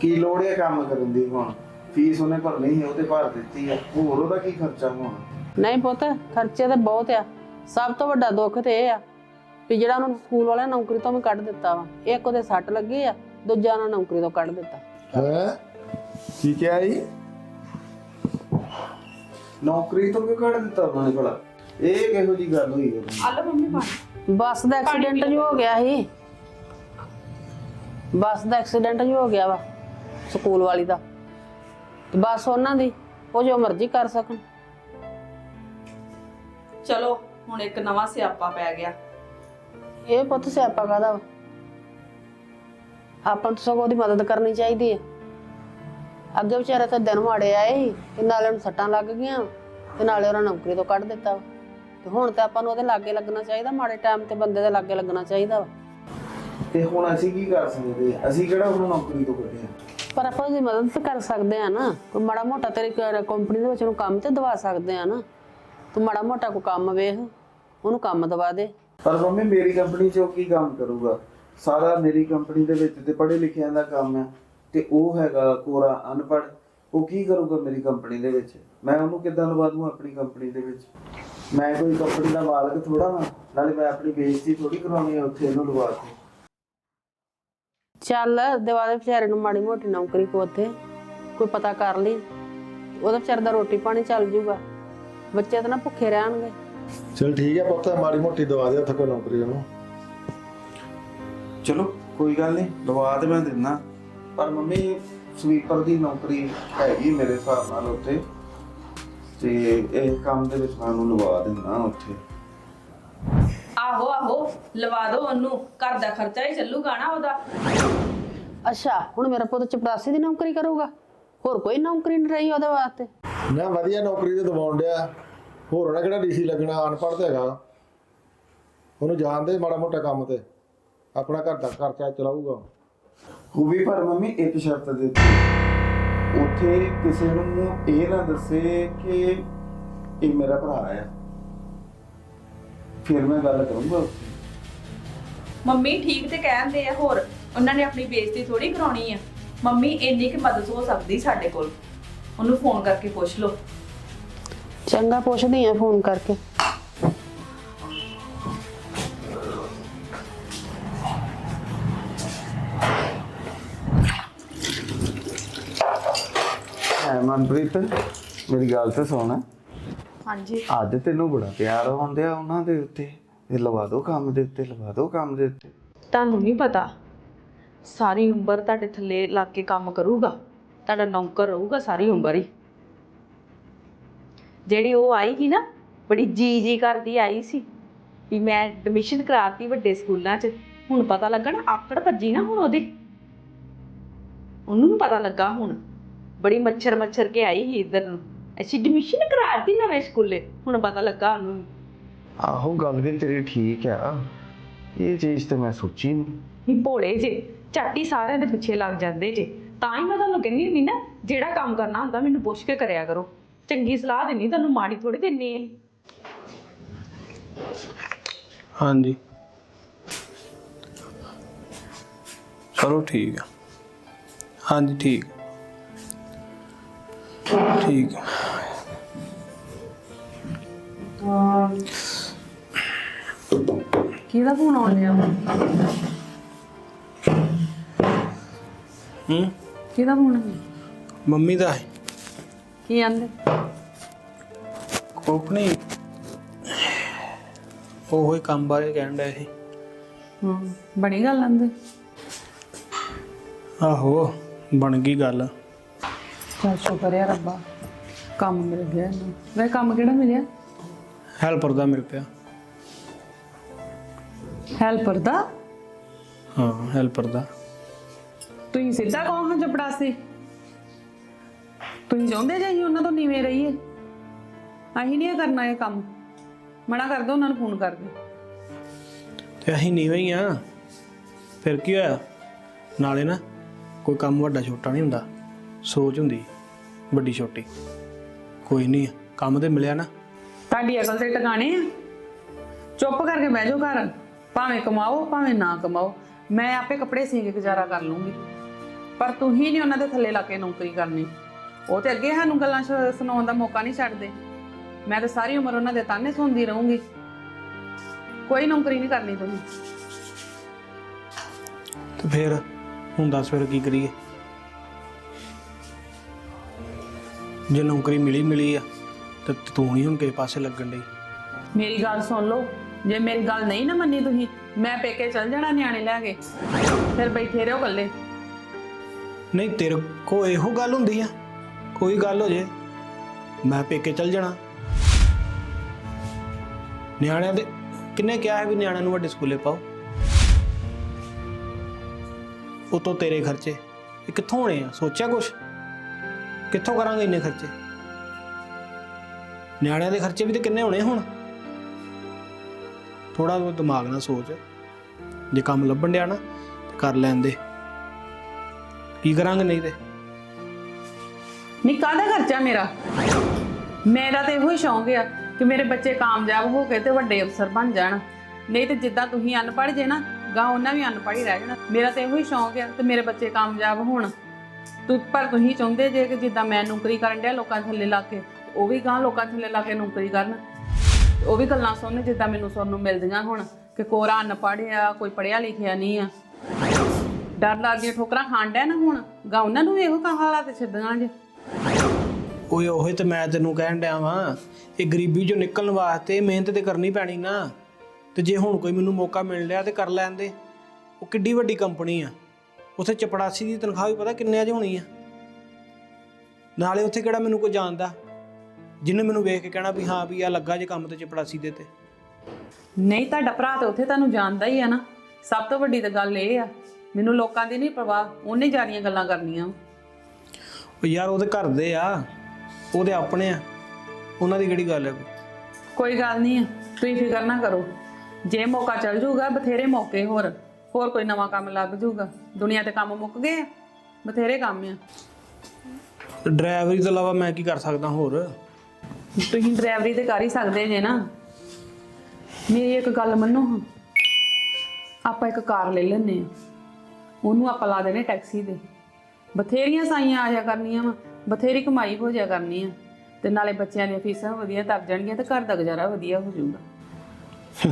ਕੀ ਲੋੜ ਹੈ ਕੰਮ ਕਰਨ ਦੀ ਹੁਣ? ਫੀਸ ਉਹਨੇ ਭਰਨੀ ਸੀ ਉਹ ਤੇ ਭਰ ਦਿੱਤੀ ਹੈ ਹੋਰ ਉਹਦਾ ਕੀ ਖਰਚਾ ਹੋਣਾ? ਨਹੀਂ ਪੁੱਤ ਖਰਚੇ ਤਾਂ ਬਹੁਤ ਆ। ਸਭ ਤੋਂ ਵੱਡਾ ਦੁੱਖ ਤੇ ਇਹ ਆ ਵੀ ਜਿਹੜਾ ਉਹਨੂੰ ਸਕੂਲ ਵਾਲਿਆਂ ਨੇ ਨੌਕਰੀ ਤੋਂ ਵੀ ਕੱਢ ਦਿੱਤਾ ਵਾ ਇੱਕ ਉਹਦੇ ਸੱਟ ਲੱਗੀ ਆ ਦੂਜਾ ਉਹਨਾਂ ਨੌਕਰੀ ਤੋਂ ਕੱਢ ਦਿੱਤਾ। ਹੈ? ਕੀ ਕਿਹਾ ਜੀ? ਨੌਕਰੀ ਤੋਂ ਕਿਉਂ ਕੱਢ ਦਿੱਤਾ ਉਹਨਾਂ ਨੇ ਭਲਾ? ਇਹ ਕਿਹੋ ਜੀ ਗੱਲ ਹੋਈ ਉਦੋਂ? ਆ ਲਓ ਮੰਮੀ ਪਾਣੀ। ਬੱਸ ਦਾ ਐਕਸੀਡੈਂਟ ਜੋ ਹੋ ਗਿਆ ਸੀ। ਬੱਸ ਦਾ ਐਕਸੀਡੈਂਟ ਜੋ ਹੋ ਗਿਆ ਵਾ ਸਕੂਲ ਵਾਲੀ ਦਾ। ਤੇ ਬੱਸ ਉਹਨਾਂ ਦੀ ਉਹ ਜੋ ਮਰਜ਼ੀ ਕਰ ਸਕਣ। ਚਲੋ ਹੁਣ ਇੱਕ ਨਵਾਂ ਸਿਆਪਾ ਪੈ ਗਿਆ। ਇਹ ਪੁੱਤ ਸਿਆਪਾ ਕਾਦਾ ਵਾ? ਆਪਾਂ ਨੂੰ ਤਾਂ ਸਗੋਂ ਉਹਦੀ ਮਦਦ ਕਰਨੀ ਚਾਹੀਦੀ ਹੈ ਅੱਗੇ ਵਿਚਾਰੇ ਤਾਂ ਦਿਨ ਮਾੜੇ ਆਏ ਸੀ ਤੇ ਨਾਲੇ ਉਹਨੂੰ ਸੱਟਾਂ ਲੱਗ ਗਈਆਂ ਤੇ ਨਾਲੇ ਉਹਨਾਂ ਨੌਕਰੀ ਤੋਂ ਕੱਢ ਦਿੱਤਾ ਵਾ। ਤੇ ਹੁਣ ਤੇ ਆਪਾਂ ਨੂੰ ਉਹਦੇ ਲਾਗੇ ਲੱਗਣਾ ਚਾਹੀਦਾ ਮਾੜੇ ਟਾਈਮ ਤੇ ਬੰਦੇ ਦੇ ਲਾਗੇ ਲੱਗਣਾ ਚਾਹੀਦਾ ਵਾ। ਤੇ ਹੁਣ ਅਸੀਂ ਕੀ ਕਰ ਸਕਦੇ? ਹਾਂ? ਅਸੀਂ ਕਿਹੜਾ ਉਹਨੂੰ ਨੌਕਰੀ ਤੋਂ ਕੱਢਿਆ? ਪਰ ਆਪਾਂ ਉਹਦੀ ਮਦਦ ਤਾਂ ਕਰ ਸਕਦੇ ਆ ਨਾ। ਕੋਈ ਮਾੜਾ ਮੋਟਾ ਤੇਰੀ ਕੰਪਨੀ ਦੇ ਵਿੱਚ ਉਹਨੂੰ ਕੰਮ ਤੇ ਦਵਾ ਸਕਦੇ ਆ ਨਾ। ਤੂੰ ਮਾੜਾ ਮੋਟਾ ਕੋਈ ਕੰਮ ਵੇਖ ਉਹਨੂੰ ਕੰਮ ਦਵਾ ਦੇ। ਪਰ ਮੰਮੀ ਮੇਰੀ ਕੰਪਨੀ 'ਚ ਉਹ ਕੀ ਕੰਮ ਕਰੂਗਾ? ਸਾਰਾ ਮੇਰੀ ਕੰਪਨੀ ਦੇ ਵਿੱਚ ਤੇ ਪੜ੍ਹੇ ਲਿਖਿਆਂ ਦਾ ਕੰਮ ਹੈ ਤੇ ਉਹ ਹੈਗਾ ਕੋਰਾ ਅਨਪੜ੍ਹ। ਉਹ ਕੀ ਕਰੂਗਾ ਮੇਰੀ ਕੰਪਨੀ ਦੇ ਵਿੱਚ? ਮੈਂ ਉਹਨੂੰ ਕਿੱਦਾਂ ਲਵਾ ਦੂੰ ਆਪਣੀ ਕੰਪਨੀ ਦੇ ਵਿੱਚ? ਮੈਂ ਕੋਈ ਕੰਪਨੀ ਦਾ ਮਾਲਕ ਥੋੜਾ ਨਾ ਨਾਲੇ ਮੈਂ ਆਪਣੀ ਬੇਇੱਜ਼ਤੀ ਥੋੜੀ ਕਰਾਉਣੀ ਹੈ ਉੱਥੇ ਇਹਨੂੰ ਲਵਾ ਕੇ ਚੱਲ ਦਵਾ ਦੇ ਵਿਚਾਰੇ ਨੂੰ ਮਾੜੀ ਮੋਟੀ ਨੌਕਰੀ ਕੋ ਉੱਥੇ ਕੋਈ ਪਤਾ ਕਰ ਲਈ। ਉਹਦਾ ਵਿਚਾਰੇ ਦਾ ਰੋਟੀ ਪਾਣੀ ਚੱਲ ਜੂਗਾ। ਬੱਚੇ ਤਾਂ ਨਾ ਭੁੱਖੇ ਰਹਿਣਗੇ। ਚਲ ਠੀਕ ਹੈ ਪੁੱਤ ਮਾੜੀ ਮੋਟੀ ਦਵਾ ਦੇ ਉੱਥੇ ਕੋਈ ਨੌਕਰੀ ਉਹਨੂੰ। ਚਲੋ ਕੋਈ ਗੱਲ ਨਹੀਂ ਲਵਾ ਤੇ ਮੈਂ ਦਿੰਦਾ। ਪਰ ਮੰਮੀ ਸਵੀਪਰ ਦੀ ਨੌਕਰੀ ਹੈਗੀ ਮੇਰੇ ਹਿਸਾਬ ਨਾਲ ਉੱਥੇ। ਤੇ ਇਹ ਕੰਮ ਦੇ ਵਿੱਚ ਮੈਂ ਉਹਨੂੰ ਲਵਾ ਦਿੰਦਾ ਉੱਥੇ। ਆਹੋ ਆਹੋ ਲਵਾ ਦਿਓ ਉਹਨੂੰ। ਘਰ ਦਾ ਖਰਚਾ ਹੀ ਚੱਲੂਗਾ ਨਾ ਉਹਦਾ। ਅੱਛਾ ਹੁਣ ਮੇਰਾ ਪੁੱਤ ਚਪੜਾਸੀ ਦੀ ਨੌਕਰੀ ਕਰੂਗਾ? ਹੋਰ ਕੋਈ ਨੌਕਰੀ ਨਹੀਂ ਰਹੀ ਉਹਦੇ ਵਾਸਤੇ? ਨਾ ਵਧੀਆ ਨੌਕਰੀ ਤੇ ਦਵਾਉਣ ਡਿਆ। ਹੋਰ ਉਹਨੇ ਕਿਹੜਾ ਡੀਸੀ ਲੱਗਣਾ ਅਨਪੜ੍ਹ ਤੇ ਹੈਗਾ। ਉਹਨੂੰ ਜਾਣਦੇ ਮਾੜਾ ਮੋਟਾ ਕੰਮ ਤੇ। ਆਪਣਾ ਘਰ ਦਾ ਖਰਚਾ ਚਲਾਊਗਾ ਉਹ। ਵੀ ਪਰ ਮੰਮੀ ਇੱਕ ਸ਼ਰਤ ਦੇ ਉੱਤੇ ਉੱਥੇ ਕਿਸੇ ਨੂੰ ਇਹ ਨਾ ਦੱਸੇ ਕਿ ਇਹ ਮੇਰਾ ਭਰਾ ਹੈ ਫਿਰ ਮੈਂ ਗੱਲ ਕਰੂੰਗਾ। ਉੱਥੇ ਮੰਮੀ ਠੀਕ ਤੇ ਕਹਿੰਦੇ ਆ ਹੋਰ ਉਹਨਾਂ ਨੇ ਆਪਣੀ ਬੇਇੱਜ਼ਤੀ ਥੋੜੀ ਕਰਾਉਣੀ ਆ। ਮੰਮੀ ਇੰਨੀ ਕਿ ਮਦਦ ਹੋ ਸਕਦੀ ਸਾਡੇ ਕੋਲ। ਉਹਨੂੰ ਫੋਨ ਕਰਕੇ ਪੁੱਛ ਲਓ। ਚੰਗਾ ਪੁੱਛਦੀ ਆ ਫੋਨ ਕਰਕੇ। ਹੈ ਮਨਪ੍ਰੀਤ ਮੇਰੀ ਗੱਲ ਤੇ ਸੁਣ। ਹਾਂਜੀ। ਅੱਜ ਤੈਨੂੰ ਬੜਾ ਪਿਆਰ ਆਉਂਦਿਆ ਉਹਨਾਂ ਦੇ ਉੱਤੇ। ਇਹ ਲਵਾ ਦੋ ਕੰਮ ਦੇ ਉੱਤੇ ਲਵਾ ਦੋ ਕੰਮ ਦੇ ਉੱਤੇ। ਤੁਹਾਨੂੰ ਨਹੀਂ ਪਤਾ ਸਾਰੀ ਉਮਰ ਤੁਹਾਡੇ ਥੱਲੇ ਲੱਗ ਕੇ ਕੰਮ ਕਰੂਗਾ। ਤੁਹਾਡਾ ਨੌਕਰ ਰਹੂਗਾ ਸਾਰੀ ਉਮਰ ਹੀ। ਜਿਹੜੀ ਉਹ ਆਈ ਸੀ ਨਾ ਬੜੀ ਜੀ ਜੀ ਕਰਦੀ ਆਈ ਸੀ। ਵੀ ਮੈਂ ਐਡਮਿਸ਼ਨ ਕਰਾਤੀ ਵੱਡੇ ਸਕੂਲਾਂ 'ਚ। ਹੁਣ ਪਤਾ ਲੱਗਾ ਨਾ ਆਕੜ ਭੱਜੀ ਨਾ ਹੁਣ ਉਹਦੀ। ਉਹਨੂੰ ਪਤਾ ਲੱਗਾ ਹੁਣ। ਬੜੀ ਮੱਛਰ ਮੱਛਰ ਕੇ ਆਈ ਸੀ ਇੱਧਰ ਨੂੰ। ਅਸੀਂ ਐਡਮਿਸ਼ਨ ਕਰਾਤੀ ਨਵੇਂ ਸਕੂਲੇ ਹੁਣ ਪਤਾ ਲੱਗਾ ਉਹਨੂੰ ਆਹੋ ਗੱਲ ਵੀ ਤੇਰੀ ਠੀਕ ਆ। ਇਹ ਚੀਜ਼ ਤੇ ਮੈਂ ਸੋਚੀ ਨਹੀਂ ਵੀ ਭੋਲੇ ਜੇ ਝਾਟੀ ਸਾਰਿਆਂ ਦੇ ਪਿੱਛੇ ਲੱਗ ਜਾਂਦੇ ਜੇ। ਤਾਂ ਹੀ ਮੈਂ ਤੁਹਾਨੂੰ ਕਹਿੰਦੀ ਹੁੰਦੀ ਨਾ ਜਿਹੜਾ ਕੰਮ ਕਰਨਾ ਹੁੰਦਾ ਮੈਨੂੰ ਪੁੱਛ ਕੇ ਕਰਿਆ ਕਰੋ। ਚੰਗੀ ਸਲਾਹ ਦੇਣੀ ਤੁਹਾਨੂੰ ਮਾੜੀ ਥੋੜੀ ਦੇਣੀ ਹੈ ਹਾਂਜੀ। ਚਲੋ ਠੀਕ ਆ। ਹਾਂਜੀ ਠੀਕ। ਠੀਕ ਆ। ਕਿਹਦਾ ਫੋਨ ਆਉਣ ਲਿਆ ਹੂੰ? ਕਿਹਦਾ ਫੋਨ? ਮੰਮੀ ਦਾ ਹੈ। ਕੀ ਆਂਦੇ? ਕੋਕ ਨਹੀਂ ਉਹ ਹੀ ਕੰਮ ਬਾਰੇ ਕਹਿਣ ਡਿਆ ਸੀ। ਹਾਂ ਬਣੀ ਗੱਲ ਆਂਦੇ? ਆਹੋ ਬਣ ਗਈ ਗੱਲ। ਚਲ ਸ਼ੁਕਰ ਹੈ ਰੱਬਾ ਕੰਮ ਮਿਲ ਗਿਆ ਇਹਨੂੰ। ਵੇ ਕੰਮ ਕਿਹੜਾ ਮਿਲਿਆ? ਹੈਲਪਰ ਦਾ ਮਿਲ ਪਿਆ। ਹੈਲਪਰ ਦਾ? ਹਾਂ ਹੈਲਪਰ ਦਾ। ਤੁਸੀਂ ਸਿੱਧਾ ਕਹੋ ਹਾਂ ਜਪੜਾਸੀ ਤੁਸੀਂ ਚਾਹੁੰਦੇ ਜੇ ਅਸੀਂ ਉਹਨਾਂ ਤੋਂ ਨੀਵੇਂ ਰਹੀਏ? ਅਸੀਂ ਨਹੀਂ ਇਹ ਕਰਨਾ ਇਹ ਕੰਮ। ਮਨਾ ਕਰ ਦੋ ਉਹਨਾਂ ਨੂੰ ਫੋਨ ਕਰ ਦਿਓ। ਤੇ ਅਸੀਂ ਨੀਵੇਂ ਹੀ ਆ। ਫਿਰ ਕੀ ਹੋਇਆ? ਨਾਲੇ ਨਾ ਕੋਈ ਕੰਮ ਵੱਡਾ ਛੋਟਾ ਨਹੀਂ ਹੁੰਦਾ। ਸੋਚ ਹੁੰਦੀ ਵੱਡੀ ਛੋਟੀ। ਕੋਈ ਨਹੀਂ ਕੰਮ ਤੇ ਮਿਲਿਆ ਨਾ। ਤੁਹਾਡੀ ਅਕਲ ਤੇ ਟਿਕਾਣੇ ਆ। ਚੁੱਪ ਕਰਕੇ ਬਹਿ ਜਾਓ ਘਰ। ਭਾਵੇਂ ਕਮਾਓ, ਭਾਵੇਂ ਨਾ ਕਮਾਓ। ਮੈਂ ਆਪੇ ਕੱਪੜੇ ਸੀ ਕੇ ਗੁਜ਼ਾਰਾ ਕਰ ਲੂੰਗੀ ਪਰ ਤੁਸੀਂ ਨਹੀਂ ਉਹਨਾਂ ਦੇ ਥੱਲੇ ਲਾ ਕੇ ਨੌਕਰੀ ਕਰਨੀ। ਉਹ ਤੇ ਅੱਗੇ ਸਾਨੂੰ ਗੱਲਾਂ ਸੁਣਾਉਣ ਦਾ ਮੌਕਾ ਨਹੀਂ ਛੱਡਦੇ। ਮੈਂ ਤਾਂ ਸਾਰੀ ਉਮਰ ਉਹਨਾਂ ਦੇ ਤਾਨੇ ਸੁਣਦੀ ਰਹੂੰਗੀ। ਕੋਈ ਨੌਕਰੀ ਨਹੀਂ ਕਰਨੀ ਤੁਸੀਂ ਤੇ ਫਿਰ ਹੁਣ ਦੱਸ ਫਿਰ ਕੀ ਕਰੀਏ? ਜੇ ਨੌਕਰੀ ਮਿਲੀ ਮਿਲੀ ਆ। ਤੇ ਤੂੰ ਨਹੀਂ ਹੁਣ ਕਿਸੇ ਪਾਸੇ ਲੱਗਣ ਲਈ ਮੇਰੀ ਗੱਲ ਸੁਣ ਲਓ। ਜੇ ਮੇਰੀ ਗੱਲ ਨਹੀਂ ਨਾ ਮੰਨੀ ਤੁਸੀਂ ਮੈਂ ਪੇਕੇ ਚਲ ਜਾਣਾ ਨਿਆਣੇ ਲੈ ਕੇ। ਫਿਰ ਬੈਠੇ ਰਹੋ ਇਕੱਲੇ। ਨਹੀਂ ਤੇਰੇ ਕੋ ਇਹੋ ਗੱਲ ਹੁੰਦੀ ਆ। ਕੋਈ ਗੱਲ ਹੋ ਜੇ ਮੈਂ ਪੇਕੇ ਚੱਲ ਜਾਣਾ। ਨਿਆਣਿਆਂ ਦੇ ਕਿੰਨੇ ਕਿਹਾ ਹੈ ਵੀ ਨਿਆਣਿਆਂ ਨੂੰ ਵੱਡੇ ਸਕੂਲੇ ਪਾਓ? ਉਤੋਂ ਤੇਰੇ ਖਰਚੇ। ਇਹ ਕਿੱਥੋਂ ਹੋਣੇ ਆ? ਸੋਚਿਆ ਕੁਛ? ਕਿੱਥੋਂ ਕਰਾਂਗੇ ਇੰਨੇ ਖਰਚੇ? ਨਿਆਣਿਆਂ ਦੇ ਖਰਚੇ ਵੀ ਤੇ ਕਿੰਨੇ ਹੋਣੇ ਹੁਣ? ਥੋੜਾ ਬਹੁਤ ਦਿਮਾਗ ਨਾਲ ਸੋਚ। ਜੇ ਕੰਮ ਲੱਭਣ ਡਿਆ ਨਾ, ਤੇ ਕਰ ਲੈਂਦੇ ਕੀ ਕਰਾਂਗੇ ਨਹੀਂ ਤੇ? ਨਹੀਂ ਕਾਹਦਾ ਖਰਚਾ ਮੇਰਾ? ਮੇਰਾ ਤੇ ਇਹੋ ਹੀ ਸ਼ੌਂਕ ਆ ਕਿ ਮੇਰੇ ਬੱਚੇ ਕਾਮਯਾਬ ਹੋ ਕੇ ਤੇ ਵੱਡੇ ਅਫਸਰ ਬਣ ਜਾਣ। ਨਹੀਂ ਤੇ ਜਿੱਦਾਂ ਤੁਸੀਂ ਅਨਪੜ੍ਹ ਜੇ ਨਾ ਗਾ ਉਹਨਾਂ ਵੀ ਅਨਪੜ੍ਹ ਹੀ ਰਹਿ ਜਾਣਾ। ਮੇਰਾ ਤੇ ਇਹੋ ਹੀ ਸ਼ੌਂਕ ਆ ਤੇ ਮੇਰੇ ਬੱਚੇ ਕਾਮਯਾਬ ਹੋਣ। ਤੂੰ, ਪਰ ਤੁਸੀਂ ਚਾਹੁੰਦੇ ਜੇ ਕਿ ਜਿੱਦਾਂ ਮੈਂ ਨੌਕਰੀ ਕਰਨ ਡਿਆ ਲੋਕਾਂ ਥੱਲੇ ਲਾ ਕੇ ਉਹ ਵੀ ਗਾਂ ਲੋਕਾਂ ਥੱਲੇ ਲਾ ਕੇ ਨੌਕਰੀ ਕਰਨ। ਉਹ ਵੀ ਗੱਲਾਂ ਸੁਣਨ ਜਿੱਦਾਂ ਮੈਨੂੰ ਸੁਣਨ ਨੂੰ ਮਿਲਦੀਆਂ ਹੁਣ ਕਿ ਕੋਰਾ ਅਨਪੜ੍ਹ ਆ ਕੋਈ ਪੜਿਆ ਲਿਖਿਆ ਨਹੀਂ ਆ। ਡਰ ਲੱਗਦੀਆਂ ਠੋਕਰਾਂ ਖਾਣ ਨਾ ਹੁਣ। ਗਾ ਉਹਨਾਂ ਨੂੰ ਇਹੋ ਕਾ ਹਾਲਾਤ ਛੱਡਣਾ ਜੇ। ਓਏ ਉਹੀ ਤੇ ਮੈਂ ਤੈਨੂੰ ਕਹਿਣ ਡਿਆ ਵਾਂ, ਇਹ ਗਰੀਬੀ ਚੋਂ ਨਿਕਲਣ ਵਾਸਤੇ ਮਿਹਨਤ ਤੇ ਕਰਨੀ ਪੈਣੀ ਨਾ। ਤੇ ਜੇ ਹੁਣ ਕੋਈ ਮੈਨੂੰ ਮੌਕਾ ਮਿਲ ਲਿਆ ਤੇ ਕਰ ਲੈਣ ਦੇ। ਉਹ ਕਿੱਡੀ ਵੱਡੀ ਕੰਪਨੀ ਆ। ਉਥੇ ਚਪੜਾਸੀ ਦੀ ਤਨਖਾਹ ਵੀ ਪਤਾ ਕਿੰਨੇ ਅਜ ਹੋਣੀ ਆ। ਨਾਲੇ ਉੱਥੇ ਕਿਹੜਾ ਮੈਨੂੰ ਕੋਈ ਜਾਣਦਾ? ਜਿਹਨੇ ਮੈਨੂੰ ਵੇਖ ਕੇ ਕਹਿਣਾ ਵੀ ਹਾਂ ਵੀ ਆ ਲੱਗਾ ਜੇ ਕੰਮ ਤੇ ਚਪੜਾਸੀ ਦੇ ਤੇ। ਨਹੀਂ ਤੁਹਾਡਾ ਭਰਾ ਤਾਂ ਉੱਥੇ ਤੁਹਾਨੂੰ ਜਾਣਦਾ ਹੀ ਆ ਨਾ। ਸਭ ਤੋਂ ਵੱਡੀ ਤਾਂ ਗੱਲ ਇਹ ਆ ਮੈਨੂੰ ਲੋਕਾਂ ਦੀ ਨਹੀਂ ਪਰਵਾਹ ਉਹਨੇ ਜਾਰੀਆਂ ਗੱਲਾਂ ਕਰਨੀਆਂ। ਉਹ ਯਾਰ ਉਹਦੇ ਘਰ ਦੇ ਆ ਉਹਦੇ ਆਪਣੇ ਆ ਉਹਨਾਂ ਦੀ ਕਿਹੜੀ ਗੱਲ ਹੈ ਕੋਈ? ਕੋਈ ਗੱਲ ਨਹੀਂ ਆ ਤੁਸੀਂ ਫਿਕਰ ਨਾ ਕਰੋ। ਜੇ ਮੌਕਾ ਚੱਲ ਜਾਊਗਾ ਬਥੇਰੇ ਮੌਕੇ ਹੋਰ ਹੋਰ ਕੋਈ ਨਵਾਂ ਕੰਮ ਲੱਗ ਜਾਊਗਾ। ਦੁਨੀਆ ਤੇ ਕੰਮ ਮੁੱਕ ਗਏ ਆ ਬਥੇਰੇ ਕੰਮ ਆ। ਡਰਾਈਵਰੀ ਤੋਂ ਇਲਾਵਾ ਮੈਂ ਕੀ ਕਰ ਸਕਦਾ ਹੋਰ? ਤੁਸੀਂ ਡਰਾਈਵਰੀ ਤੇ ਕਰ ਹੀ ਸਕਦੇ ਜੇ ਨਾ। ਮੇਰੀ ਇੱਕ ਗੱਲ ਮੰਨੋ। ਹਾਂ ਆਪਾਂ ਇੱਕ ਕਾਰ ਲੈ ਲੈਨੇ ਆ ਉਹਨੂੰ ਆਪਾਂ ਲਾ ਦੇਣੇ ਟੈਕਸੀ ਦੇ ਬਥੇਰੀਆਂ ਸਾਈਆਂ ਆਇਆ ਕਰਨੀਆਂ ਵਾ। ਬਥੇਰੀ ਕਮਾਈ ਹੋ ਜਾ ਕਰਨੀ ਆ। ਤੇ ਨਾਲੇ ਬੱਚਿਆਂ ਦੀਆਂ ਫੀਸਾਂ ਵਧੀਆ ਤਰ ਜਾਣਗੀਆਂ ਤੇ ਘਰ ਦਾ ਗੁਜ਼ਾਰਾ ਵਧੀਆ ਹੋ ਜਾਊਗਾ।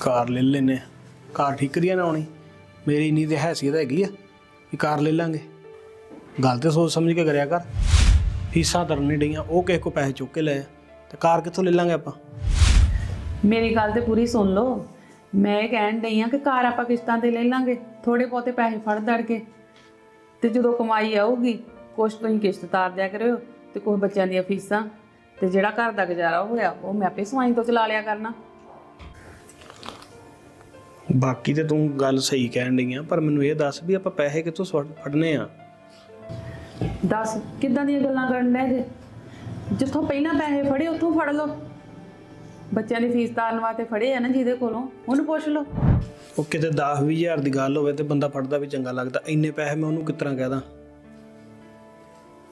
ਕਾਰ ਲੈ ਲੈਨੇ ਕਾਰ ਠੀਕ ਕਰੀਆ ਨਾ ਆਉਣੀ ਮੇਰੀ ਇੰਨੀ ਤੇ ਹੈਸੀਅਤ ਹੈਗੀ ਆ ਵੀ ਕਾਰ ਲੈ ਲਾਂਗੇ। ਗੱਲ ਤੇ ਸੋਚ ਸਮਝ ਕੇ ਕਰਿਆ ਕਰ। ਫੀਸਾਂ ਤਰਨੀ ਡਈਆਂ ਉਹ ਕਿਸੇ ਕੋ ਪੈਸੇ ਚੁੱਕ ਕੇ ਲਏ ਤੇ ਕਾਰ ਕਿੱਥੋਂ ਲੈ ਲਾਂਗੇ ਆਪਾਂ? ਮੇਰੀ ਗੱਲ ਤੇ ਪੂਰੀ ਸੁਣ ਲਓ। ਮੈਂ ਇਹ ਕਹਿਣ ਡਈ ਆ ਕਿ ਕਾਰ ਆਪਾਂ ਕਿਸ਼ਤਾਂ ਤੇ ਲੈ ਲਾਂਗੇ ਥੋੜੇ ਬਹੁਤੇ ਪੈਸੇ ਫੜ ਦੜ ਕੇ। ਤੇ ਜਦੋਂ ਕਮਾਈ ਆਊਗੀ ਕੁਛ ਤੁਸੀਂ ਕਿਸ਼ਤ ਤਾਰ ਦਿਆ ਕਰਿਓ ਤੇ ਕੁਝ ਬੱਚਿਆਂ ਦੀਆਂ ਫੀਸਾਂ। ਤੇ ਜਿਹੜਾ ਘਰ ਦਾ ਗੁਜ਼ਾਰਾ ਹੋਇਆ ਉਹ ਮੈਂ ਆਪੇ ਸਵਾਈ ਤੋਂ ਚਲਾ ਲਿਆ ਕਰਨਾ। ਬਾਕੀ ਤੇ ਤੂੰ ਗੱਲ ਸਹੀ ਕਹਿਣ ਡਈ ਆ ਪਰ ਮੈਨੂੰ ਇਹ ਦੱਸ ਵੀ ਆਪਾਂ ਪੈਸੇ ਕਿੱਥੋਂ ਫੜਨੇ ਆ? ਦੱਸ ਕਿੱਦਾਂ ਦੀਆਂ ਗੱਲਾਂ ਕਰਨ ਡਏ ਜੇ? ਜਿੱਥੋਂ ਪਹਿਲਾਂ ਪੈਸੇ ਫੜੇ ਉੱਥੋਂ ਫੜ ਲਓ। ਬੱਚਿਆਂ ਦੀ ਫੀਸ ਤਾਰਨ ਵਾਸਤੇ ਫੜੇ ਆ ਨਾ ਜਿਹਦੇ ਕੋਲੋਂ। ਉਹਨੂੰ ਪੁੱਛ ਲਓ। ਉਹ ਕਿਤੇ 10 ਹਜ਼ਾਰ ਦੀ ਗੱਲ ਹੋਵੇ ਤੇ ਬੰਦਾ ਫੜਦਾ ਵੀ ਚੰਗਾ ਲੱਗਦਾ। ਇੰਨੇ ਪੈਸੇ ਮੈਂ ਉਹਨੂੰ ਤਰ੍ਹਾਂ ਕਹਦਾ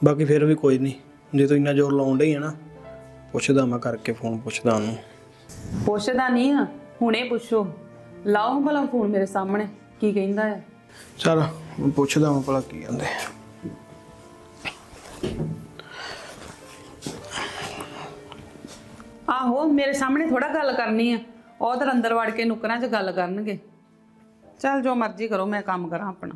ਬਾਕੀ ਫਿਰ ਵੀ ਕੋਈ ਨਹੀਂ। ਜੇ ਤੂੰ ਇੰਨਾ ਜ਼ੋਰ ਲਾਉਣ ਡਈ ਆ ਨਾ ਪੁੱਛਦਾ ਮੈਂ ਕਰਕੇ ਫੋਨ ਪੁੱਛਦਾ ਉਹਨੂੰ। ਪੁੱਛਦਾ ਨਹੀਂ ਆ। ਹੁਣੇ ਪੁੱਛੋ। ਲਾਓ ਭਲਾ ਫੋਨ ਮੇਰੇ ਸਾਹਮਣੇ। ਕੀ ਕਹਿੰਦਾ ਹੈ ਚਲ ਮੈਂ ਪੁੱਛਦਾ ਹਾਂ ਭਲਾ ਕੀ ਕਹਿੰਦੇ ਆਹੋ, ਮੇਰੇ ਸਾਹਮਣੇ ਥੋੜਾ ਗੱਲ ਕਰਨੀ ਆ। ਉਹ ਤਾਂ ਅੰਦਰ ਵੜ ਕੇ ਨੁਕਰਾਂ 'ਚ ਗੱਲ ਕਰਨਗੇ। ਚੱਲ ਜੋ ਮਰਜ਼ੀ ਕਰੋ, ਮੈਂ ਕੰਮ ਕਰਾਂ ਆਪਣਾ।